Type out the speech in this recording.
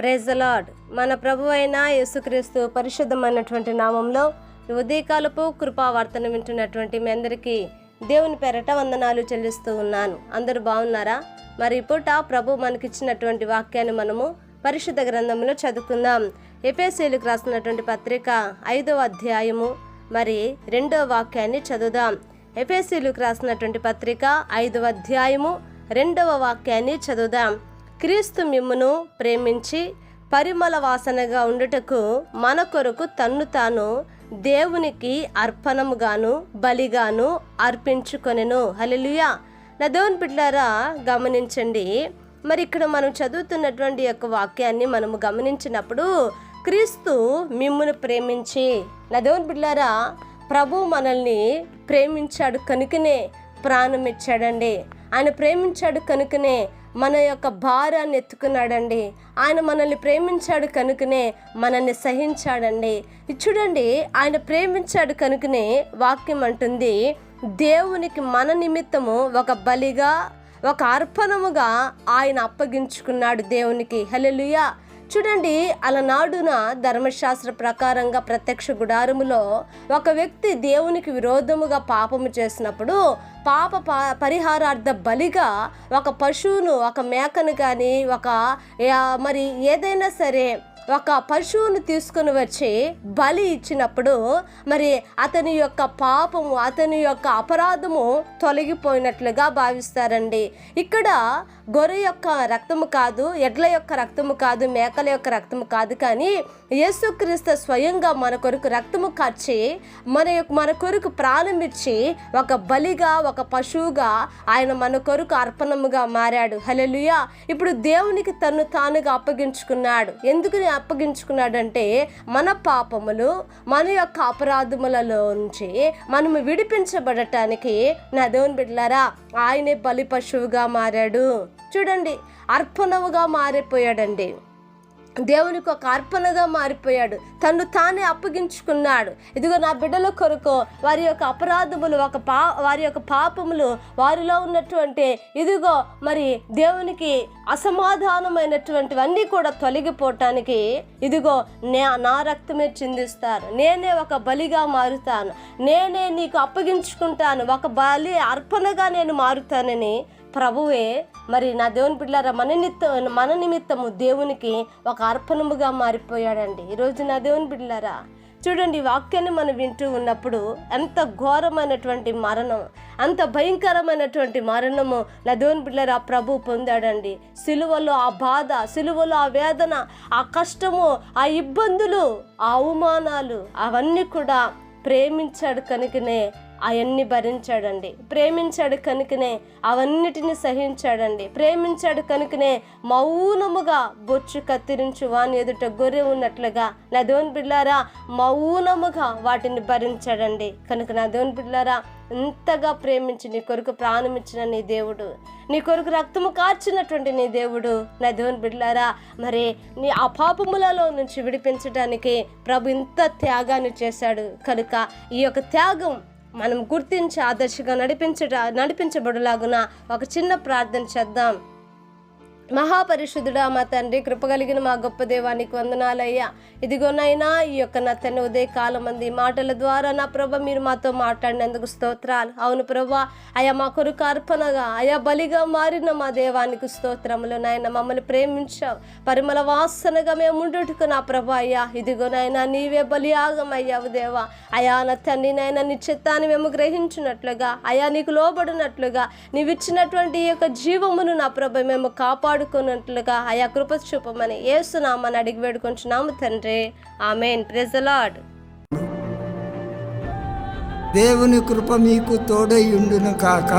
Praise మన ప్రభు అయిన యేసుక్రీస్తు పరిశుద్ధమైనటువంటి నామంలో ఉదయకాలపు కృపావార్తను వింటున్నటువంటి మీ అందరికీ దేవుని పెరట వందనాలు చెల్లిస్తూ ఉన్నాను. అందరూ బాగున్నారా? మరి పూట ప్రభు మనకిచ్చినటువంటి వాక్యాన్ని మనము పరిశుద్ధ గ్రంథంలో చదువుకుందాం. ఎపేసీలకు రాసినటువంటి పత్రిక ఐదవ అధ్యాయము మరి రెండవ వాక్యాన్ని చదువుదాం. ఎపేసీలకు రాసినటువంటి పత్రిక ఐదవ అధ్యాయము రెండవ వాక్యాన్ని చదువుదాం. క్రీస్తు మిమ్మును ప్రేమించి పరిమళ వాసనగా ఉండుటకు మన కొరకు తన్ను తాను దేవునికి అర్పణముగాను బలిగాను అర్పించుకొనెను. హల్లెలూయా. నా దేవుని బిడ్డారా గమనించండి. మరి ఇక్కడ మనం చదువుతున్నటువంటి యొక్క వాక్యాన్ని మనము గమనించినప్పుడు క్రీస్తు మిమ్మును ప్రేమించి నా దేవుని బిడ్డారా ప్రభు మనల్ని ప్రేమించాడు కనుకనే ప్రాణం ఇచ్చాడండి ఆయన ప్రేమించాడు కనుకనే మన యొక్క భారాన్ని ఎత్తుకున్నాడండి. ఆయన మనల్ని ప్రేమించాడు కనుకనే మనల్ని సహించాడండి. చూడండి ఆయన ప్రేమించాడు కనుకనే వాక్యం అంటుంది దేవునికి మన నిమిత్తము ఒక బలిగా ఒక అర్పణముగా ఆయన అప్పగించుకున్నాడు దేవునికి. హలెలుయా చూడండి అలనాడున ధర్మశాస్త్ర ప్రకారంగా ప్రత్యక్ష గుడారములో ఒక వ్యక్తి దేవునికి విరోధముగా పాపము చేసినప్పుడు పాప పరిహారార్థ బలిగా ఒక పశువును ఒక మేకను కానీ ఒక మరి ఏదైనా సరే ఒక పశువును తీసుకుని వచ్చి బలి ఇచ్చినప్పుడు మరి అతని యొక్క పాపము అతని యొక్క అపరాధము తొలగిపోయినట్లుగా భావిస్తారండి. ఇక్కడ గొర్రె యొక్క రక్తము కాదు ఎడ్ల యొక్క రక్తము కాదు మేకల యొక్క రక్తము కాదు కానీ యేసుక్రీస్తు స్వయంగా మన కొరకు రక్తము కార్చి మన యొక్క మన కొరకు ప్రాణం ఇచ్చి ఒక బలిగా ఒక పశువుగా ఆయన మన కొరకు అర్పణముగా మారాడు. హలెలుయా ఇప్పుడు దేవునికి తను తానుగా అప్పగించుకున్నాడు. ఎందుకు అప్పగించుకున్నాడంటే మన పాపములు మన యొక్క అపరాధములలో నుంచి మనము విడిపించబడటానికి నా దేవుని బిడ్డలారా ఆయనే బలి పశువుగా మారాడు. చూడండి అర్పణవుగా మారిపోయాడండి. దేవునికి ఒక అర్పణగా మారిపోయాడు. తను తానే అప్పగించుకున్నాడు. ఇదిగో నా బిడ్డల కొరకు వారి యొక్క అపరాధములు ఒక పా వారి యొక్క పాపములు వారిలో ఉన్నటువంటి ఇదిగో మరి దేవునికి అసమాధానమైనటువంటివన్నీ కూడా తొలగిపోవటానికి ఇదిగో నే నా రక్తమే చిందిస్తారు నేనే ఒక బలిగా మారుతాను. నేనే నీకు అప్పగించుకుంటాను. ఒక బలి అర్పణగా నేను మారుతానని ప్రభువే మరి నా దేవుని బిడ్డలారా మన నిమిత్తం మన నిమిత్తము దేవునికి ఒక అర్పణముగా మారిపోయాడండి. ఈరోజు నా దేవుని బిడ్డలారా చూడండి వాక్యాన్ని మనం వింటూ ఉన్నప్పుడు ఎంత ఘోరమైనటువంటి మరణం అంత భయంకరమైనటువంటి మరణము నా దేవుని బిడ్డలారా ప్రభు పొందాడండి. సిలువలో ఆ బాధ సిలువలో ఆ వేదన ఆ కష్టము ఆ ఇబ్బందులు ఆ అవమానాలు అవన్నీ కూడా ప్రేమించాడు కనుకనే అవన్నీ భరించాడండి. ప్రేమించాడు కనుకనే అవన్నిటిని సహించాడండి. ప్రేమించాడు కనుకనే మౌనముగా బొచ్చు కత్తిరించు వాని ఎదుట గొర్రె ఉన్నట్లుగా నా దేవుని బిళ్ళారా మౌనముగా వాటిని భరించాడండి. కనుక నా దేవుని బిడ్డారా ఇంతగా ప్రేమించి నీ కొరకు ప్రాణం ఇచ్చిన నీ దేవుడు నీ కొరకు రక్తము కార్చినటువంటి నీ దేవుడు నా దేవుని బిడ్లారా మరి నీ అపాపములలో నుంచి విడిపించడానికి ప్రభు ఇంత త్యాగాన్ని చేశాడు. కనుక ఈ యొక్క త్యాగం మనం గుర్తించి ఆదర్శగా నడిపించట నడిపించబడులాగున ఒక చిన్న ప్రార్థన చేద్దాం. మహాపరిశుద్ధుడా మా తండ్రి కృపగలిగిన మా గొప్ప దేవానికి వందనాలయ్యా. ఇదిగోనైనా ఈ యొక్క నా తండ్రి ఉదయ కాలం మంది మాటల ద్వారా నా ప్రభ మీరు మాతో మాట్లాడినందుకు స్తోత్రాలు. అవును ప్రభా అయా మా కొరకు అర్పణగా అయా బలిగా మారిన మా దేవానికి స్తోత్రములు నాయన మమ్మల్ని ప్రేమించావు. పరిమళ వాసనగా మేము ఉండుటకు నా ప్రభా అయ్యా. ఇదిగోనైనా నీవే బలియాగం అయ్యావు దేవా. అయా నా తండ్రి నాయన నీ చిత్తాన్ని మేము గ్రహించినట్లుగా అయా నీకు లోబడినట్లుగా నీవిచ్చినటువంటి ఈ యొక్క జీవమును నా ప్రభ మేము కాపాడు కాపాడుకున్నట్లుగా ఆయా కృప చూపమని ఏసునామని అడిగి వేడుకుంటున్నాము తండ్రి. ఆమెన్. ప్రెజలాడ్ దేవుని కృప మీకు తోడై ఉండును కాక.